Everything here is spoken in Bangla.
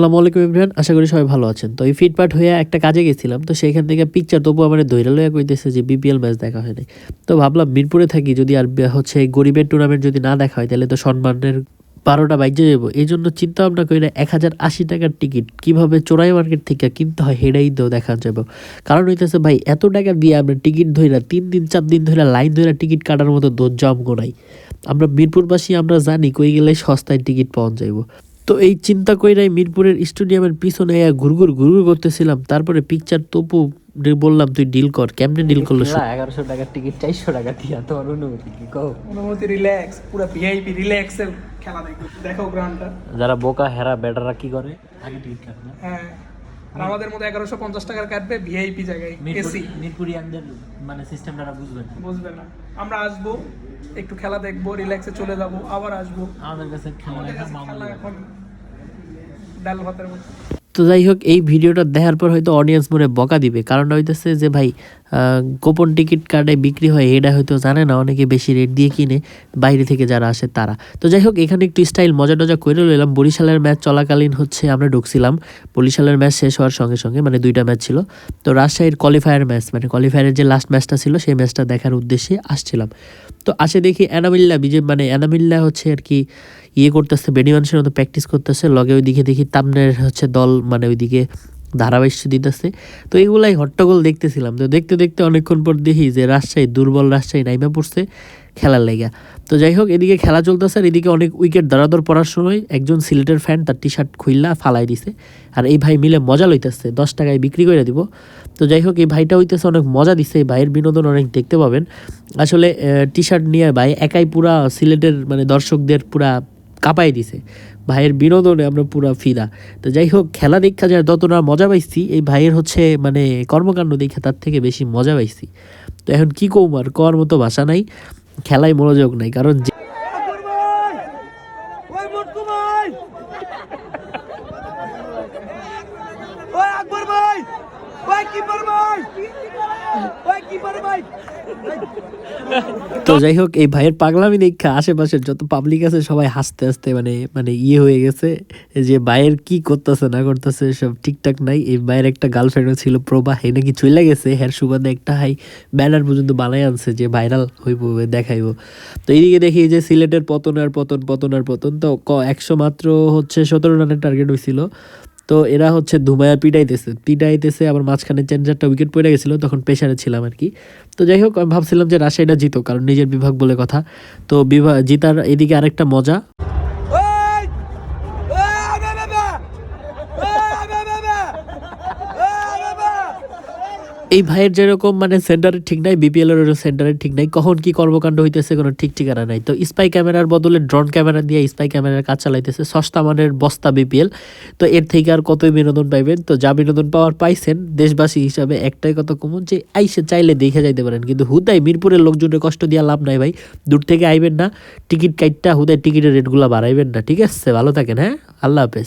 আসসালামু আলাইকুম ইমরান, আশা করি সবাই ভালো আছেন। তো এই ফিটপাট হয়ে একটা কাজে গেছিলাম, তো সেইখান থেকে পিকচার তবু আমার দৈরা লইয়া কইতেছে যে বিপিএল ম্যাচ দেখা হয় নাই তো ভাবলাম মিরপুরে থাকি, যদি আর হচ্ছে গরিবের টুর্নামেন্ট যদি না দেখা হয়, তাহলে তো সম্মানের বারোটা বাইজে যাব। এই জন্য চিন্তা ভাবনা করি না, এক হাজার আশি টাকার টিকিট কীভাবে চোরাই মার্কেট থেকে কিনতে হয় হেডাই তো দেখা যাব। কারণ হইতেছে ভাই, এত টাকা দিয়ে আমরা টিকিট ধইরা, তিন দিন, চার দিন ধরে লাইন ধরে টিকিট কাটার মতো ধৈর্য আমগো নাই। আমরা মিরপুরবাসী, আমরা জানি কই গেলে সস্তায় টিকিট পাওয়া যাইব। তো এই চিন্তা কইরাই মিরপুরের স্টেডিয়ামের পিছনে ঘুরঘুর ঘুরঘুর করতেছিলাম। তারপরে পিকচার তপু রে বললাম তুই ডিল কর কেমনে ডিল করল। এগারোশো টাকার টিকিট চারশো টাকা দিয়া তোমার অনুমতি কি? কও। অনুমতি রিল্যাক্স পুরো ভিআইপি রিল্যাক্সে খেলা দেখো দেখো গ্রাউন্ডটা। যারা বোকা হেরা বেটাররা কি করে? আগে টিকিট কাটে না। হ্যাঁ আর আমাদের মতো এগারোশো পঞ্চাশ টাকার কাটবে ভিআইপি জায়গায় এসি মিরপুরিয়ানদের মানে সিস্টেমটা বুঝবেন বুঝবে না। আমরা আসব একটু খেলা দেখব রিল্যাক্সে চলে যাব আবার আসব। আমাদের কাছে খেলা। এখন ডাল ভাতের তো যাই হোক, এই ভিডিওটা দেখার পর হয়তো অডিয়েন্স মনে বকা দিবে। কারণটা হইতেছে যে ভাই গোপন টিকিট কার্ডে বিক্রি হয় এটা হয়তো জানে না, অনেকে বেশি রেট দিয়ে কিনে, বাইরে থেকে যারা আসে তারা। তো যাই হোক, এখানে একটু স্টাইল মজা টজা করে লইলাম বরিশালের ম্যাচ চলাকালীন হচ্ছে, আমরা ঢুকছিলাম। বরিশালের ম্যাচ শেষ হওয়ার সঙ্গে সঙ্গে মানে দুইটা ম্যাচ ছিল। তো রাজশাহীর কোয়ালিফায়ার ম্যাচ মানে কোয়ালিফায়ারের যে লাস্ট ম্যাচটা ছিল, সেই ম্যাচটা দেখার উদ্দেশ্যে আসছিলাম। তো আসে দেখি এনামিল্লা বিজে মানে অ্যানামিল্লা হচ্ছে আর কি ইয়ে করতেছে বেডিমানসের মতো প্র্যাকটিস করতেছে। লগে ওইদিকে দেখি তামনের হচ্ছে দল মানে ওইদিকে ধারাবাহিক দিতেছে। তো এগুলাই হট্টগোল দেখতেছিলাম। তো দেখতে দেখতে অনেকক্ষণ পর দেখি যে রাজশাহী, দুর্বল রাজশাহী নাইমা পড়ছে খেলার লেগা। তো যাই হোক, এদিকে খেলা চলতেছে আর এদিকে অনেক উইকেট দরাদর পড়ার সময় একজন সিলেটের ফ্যান তার টি শার্ট খুইল্লা ফালাই দিছে। আর এই ভাই মিলে মজা লইতেছে, দশ টাকায় বিক্রি করে দিব। তো যাই হোক, এই ভাইটা হইতেছে অনেক মজা দিছে, এই ভাইয়ের বিনোদন অনেক দেখতে পাবেন। আসলে টি শার্ট নিয়ে ভাই একাই পুরা সিলেটের মানে দর্শকদের পুরা কাঁপাই দিছে। ভাইয়ের বিনোদনে আমরা পুরা ফিদা। তো যাই হোক খেলা দেখা যায় যতটা মজা পাইছি, এই ভাইয়ের হচ্ছে মানে কর্মকাণ্ড দেখে তার থেকে বেশি মজা পাইছি। তো এখন কি কম আর কর মতো ভাষা নাই, খেলায় মনোযোগ নাই, কারণ যে ভাই ওই কিপার ভাই তো যাই হোক, এই ভাইয়ের পাগলামি দেখা আশেপাশের যত পাবলিক আছে সবাই হাসতে হাসতে মানে মানে ইয়ে হয়ে গেছে। যে ভাইয়ের কি করতেছে, না করতেছে, সব ঠিকঠাক নাই। এই ভাইয়ের একটা গার্লফ্রেন্ডও ছিল প্রভা হে নাকি চলে গেছে। হ্যার সুবাদে একটা হাই ব্যানার পর্যন্ত বানাই আনছে যে ভাইরাল হইব, দেখাইব। তো এইদিকে দেখি যে সিলেটের পতন আর পতন পতন আর পতন। তো ক- একশো মাত্র হচ্ছে সতেরো রানের টার্গেট হয়েছিল তো এরা হচ্ছে ধুমায়া পিটাইতেছে। পিটাইতেছে, আবার মাঝখানে চেন চারটা উইকেট পড়ে গেছিল, তখন প্রেশারে ছিলাম আর কি। তো যাই হোক, আমি ভাবছিলাম যে রাজশাহীটা জিতো কারণ নিজের বিভাগ বলে কথা। তো বিভাগ জিতার এদিকে আরেকটা মজা। এই ভাইয়ের যেরকম মানে সেন্টারে ঠিক নাই বিপিএল এর সেন্টারে ঠিক নাই, কখন কি কর্মকাণ্ড হইতেছে কোনো ঠিক ঠিকানা নাই। তো স্পাই ক্যামেরার বদলে ড্রোন ক্যামেরা দিয়ে স্পাই ক্যামেরার কাজ চালাইতেছে সস্তা মানের বস্তা বিপিএল তো এর থেকে আর কতই বিনোদন পাইবেন? তো যা বিনোদন পাওয়ার পাইছেন দেশবাসী হিসাবে একটাই কথা কমন যে, আইসে চাইলে দেখে যাইতে পারেন। কিন্তু হুদাই মিরপুরের লোকজনের কষ্ট দিয়া লাভ নাই ভাই, দূর থেকে আইবেন না, টিকিট কাইটটা, হুদাই টিকিটের রেটগুলো বাড়াইবেন না। ঠিক আছে, ভালো থাকেন হ্যাঁ? আল্লাহ হাফেজ।